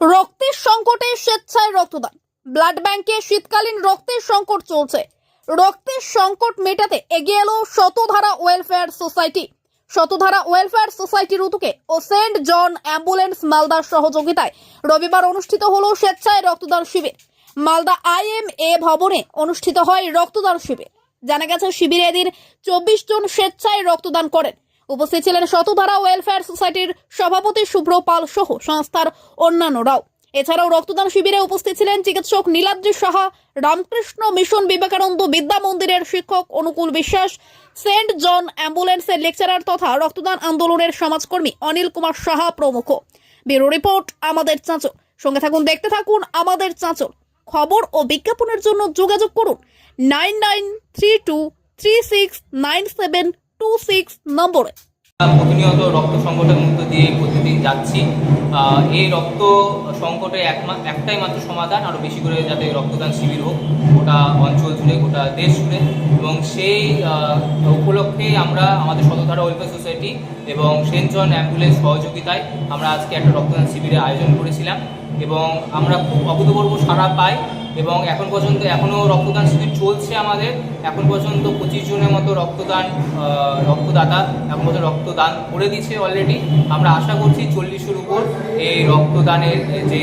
রক্তের সংকটে স্বেচ্ছায় রক্তদান। ব্লাড ব্যাংকে শীতকালীন রক্তের সংকট চলছে। রক্তের সংকট মেটাতে এগিয়ে এলো Shatadhara welfare society. Shatadhara welfare সোসাইটির উদ্যোগে ও সেন্ট জন অ্যাম্বুলেন্স মালদার সহযোগিতায় রবিবার অনুষ্ঠিত হলো স্বেচ্ছায় রক্তদান শিবির। মালদা আইএম এ ভবনে অনুষ্ঠিত হয় রক্তদান শিবির। জানা গেছে শিবিরে এদিন চব্বিশ জন স্বেচ্ছায় রক্তদান করেন। উপস্থিত ছিলেন শতধারা ওয়েলফেয়ার সোসাইটির সভাপতি শুভ্র পাল সহ সংস্থার অন্যান্যরাও। এছাড়াও রক্তদান শিবিরে উপস্থিত ছিলেন চিকিৎসক নীলাদ্রি সাহা, রামকৃষ্ণ মিশন বিবেকানন্দ বিদ্যা মন্দিরের শিক্ষক অনুকূল বিশ্বাস, সেন্ট জন অ্যাম্বুলেন্সের লেকচারার তথা রক্তদান আন্দোলনের সমাজকর্মী অনিল কুমার সাহা প্রমুখ। ব্যুরো রিপোর্ট, আমাদের চাঁচল। সঙ্গে থাকুন, দেখতে থাকুন, আমাদের চাঁচল। খবর ও বিজ্ঞাপনের জন্য যোগাযোগ করুন nine nine three two three six nine seven two six নম্বরে প্রতিনিয়ত রক্ত সংকটের মধ্য দিয়ে প্রতিদিন যাচ্ছি। এই রক্ত সংকটে একটাই মাত্র সমাধান আরও বেশি করে যাতে রক্তদান শিবির হোক, গোটা অঞ্চল জুড়ে, গোটা দেশ জুড়ে। এবং সেই উপলক্ষে আমরা আমাদের সতধারা ওয়েলফেয়ার সোসাইটি এবং সেন্ট জন অ্যাম্বুলেন্স সহযোগিতায় আমরা আজকে একটা রক্তদান শিবিরের আয়োজন করেছিলাম। এবং আমরা খুব অভূতপূর্ব সাড়া পাই এবং এখন পর্যন্ত এখনও রক্তদান শিবির চলছে আমাদের। এখন পর্যন্ত পঁচিশ জনের মতো রক্তদান রক্তদাতা এখন পর্যন্ত রক্তদান করে দিচ্ছে অলরেডি আমরা আশা করছি চল্লিশের উপর এই রক্তদানের যে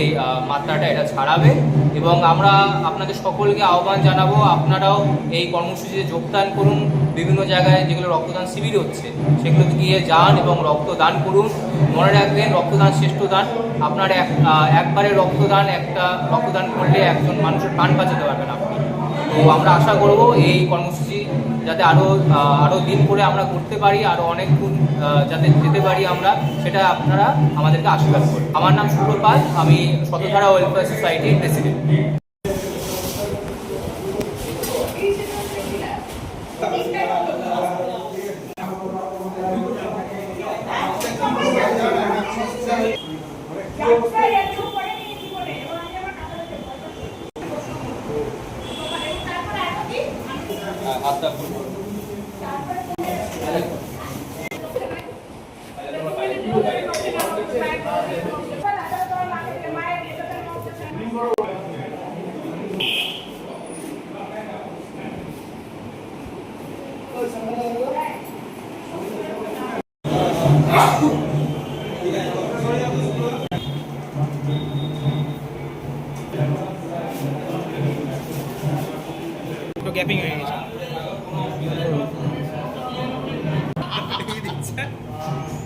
মাত্রাটা এটা ছাড়াবে এবং আমরা আপনাদের সকলকে আহ্বান জানাব আপনারাও এই কর্মসূচিতে যোগদান করুন। বিভিন্ন জায়গায় যেগুলো রক্তদান শিবির হচ্ছে সেগুলোতে গিয়ে যান এবং রক্তদান করুন। মনে রাখবেন রক্তদান শ্রেষ্ঠ দান। আপনার এক আহ, একবারে রক্তদান, একটা রক্তদান করলে একজন মানুষের প্রাণ বাঁচাতে পারবেন আপনি। তো আমরা আশা করব এই কর্মসূচি যাতে আরও আরও দিন করে আমরা করতে পারি আরও অনেক গুণ যাতে যেতে পারি আমরা, সেটা আপনারা আমাদেরকে আশীর্বাদ করুন। আমার নাম শুভ্র পাল, আমি শতধারা ওয়েলফেয়ার সোসাইটির প্রেসিডেন্ট একটু গ্যাপিং হয়ে গেছে Thank you.